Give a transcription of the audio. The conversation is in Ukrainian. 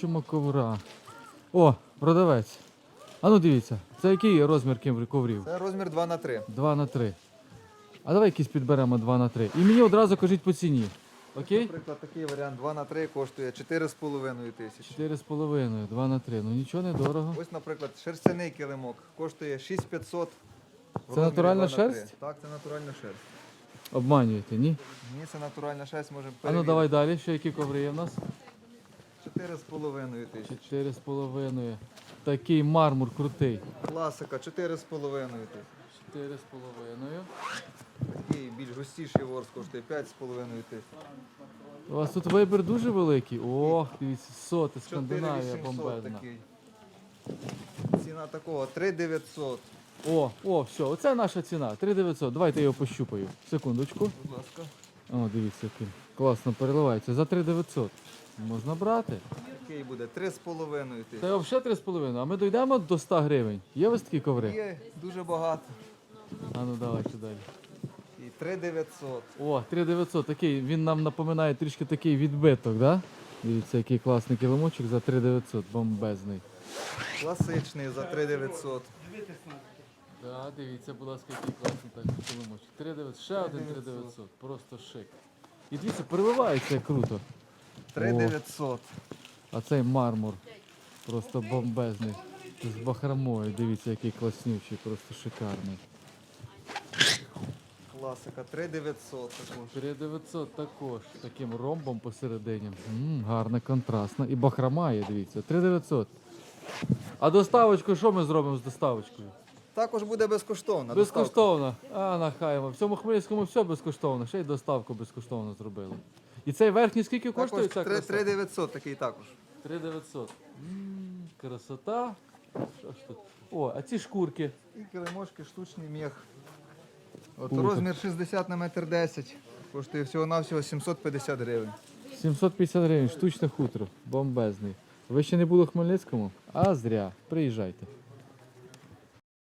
Чому ковра? О, продавець. А ну дивіться, це який розмір ким- коврів? Це розмір 2 на 3 2 на 3. А давай якийсь підберемо 2 на 3. І мені одразу кажіть по ціні. Окей? Наприклад, такий варіант 2 на 3 коштує 4,5 тисячі. 4,5, 2 на 3. Ну нічого не дорого. Ось, наприклад, шерстяний килимок коштує 6500. в розмірі натуральна 2 на 3. шерсть? Так, це натуральна шерсть. Обманюєте, ні? Ні, це натуральна шерсть, можемо А ну перевірити. давай далі, ще які коври є в нас? 4,5 тисячі. 4,5. Такий мармур крутий. Класика 4,5 тисячі. 4,5. Такий більш густіший ворс коштує 5,5 тисяч. У вас тут вибір дуже великий. Ох, дивіться, соти, Скандинавія 4800 бомбезна. такий. Ціна такого 3900. О, о, все, оце наша ціна. 3900. Давайте я його пощупаю. Секундочку. Будь ласка. О, дивіться, який. Класно переливається. За 3900. Можна брати. Такий буде 3,5 тисячі. Це взагалі 3,5. А ми дійдемо до 100 гривень. Є вас такі коври? Є дуже багато. А ну давайте далі. І 3900. О, 3900. Такий, він нам напоминає трішки такий відбиток, да? Дивіться, який класний килимочок за 3900. Бомбезний. Класичний за 3900. Да, дивіться, будь ласка, який класний так килимочок. 3900. Ще один 3900. Просто шик. І дивіться, переливається круто. 3900. А цей мармур просто бомбезний. З бахромою. Дивіться, який класнючий, просто шикарний. Класика 3900 також. 3900 також таким ромбом посередині. М, гарна, контрастна. І бахрома є, дивіться. 3900. А доставочку, що ми зробимо з доставочкою? Також буде безкоштовно. Безкоштовно. А, нахаємо. В цьому Хмельницькому все безкоштовно. Ще й доставку безкоштовно зробили. І цей верхній скільки коштує Також ця краса? 3900 такий також. 3900. М, Красота. Що ж тут? О, а ці шкурки. І килимошки, штучний мех. От Круто. розмір 60 на метр 10. Коштує всього-навсього 750 гривень. 750 гривень, штучне хутро. Бомбезний. Ви ще не були в Хмельницькому? А зря. Приїжджайте.